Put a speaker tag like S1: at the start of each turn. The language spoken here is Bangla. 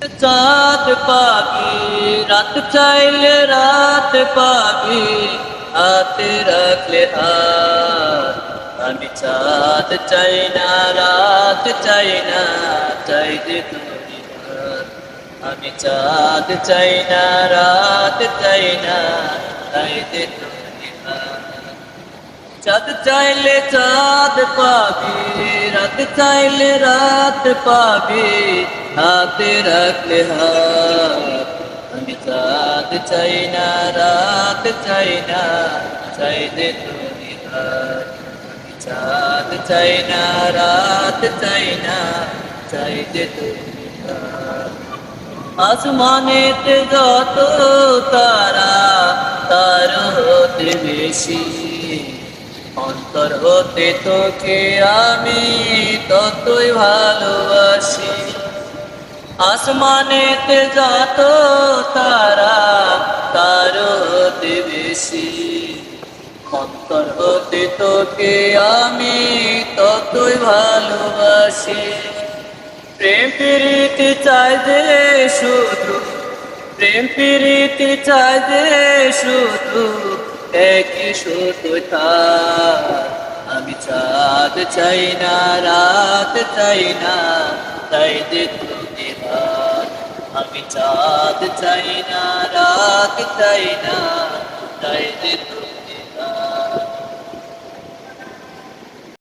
S1: চাঁদ পাবি রাত চাইলে রাত পাবি হাতে রাখলে হাত আমি চাঁদ চাই না, রাত চাই না, চাই যে তুমি। আমি চাঁদ চাই না, রাত চাই না, চাই যে তুমি। চাঁদ চাইলে চাঁদ পাবি, রাত চাইলে রাত পাবি, হাতে রাখলে হাত। আমি চাঁদ চাই না, রাত চাই না, চাই দে তুমি হাত। আমি চাঁদ চাই না, রাত চাই না, চাই তুমি হাত। যত তারা, তার হতে বেশি। অন্তর হতে তোকে আমি ততই ভালোবাসি। আসমানেতে যত তারা তার হতে বেশি। অন্তর হতে তোকে আমি ততই ভালোবাসি। প্রেম প্রীতি চাই যে শুধু, প্রেম প্রীতি চাই যে শুধু। একই থাক আমি চাঁদ চাই না, রাত চাই না, তাই হাত আমি চাঁদ চাই না, রাত চাই না, তাই তুমি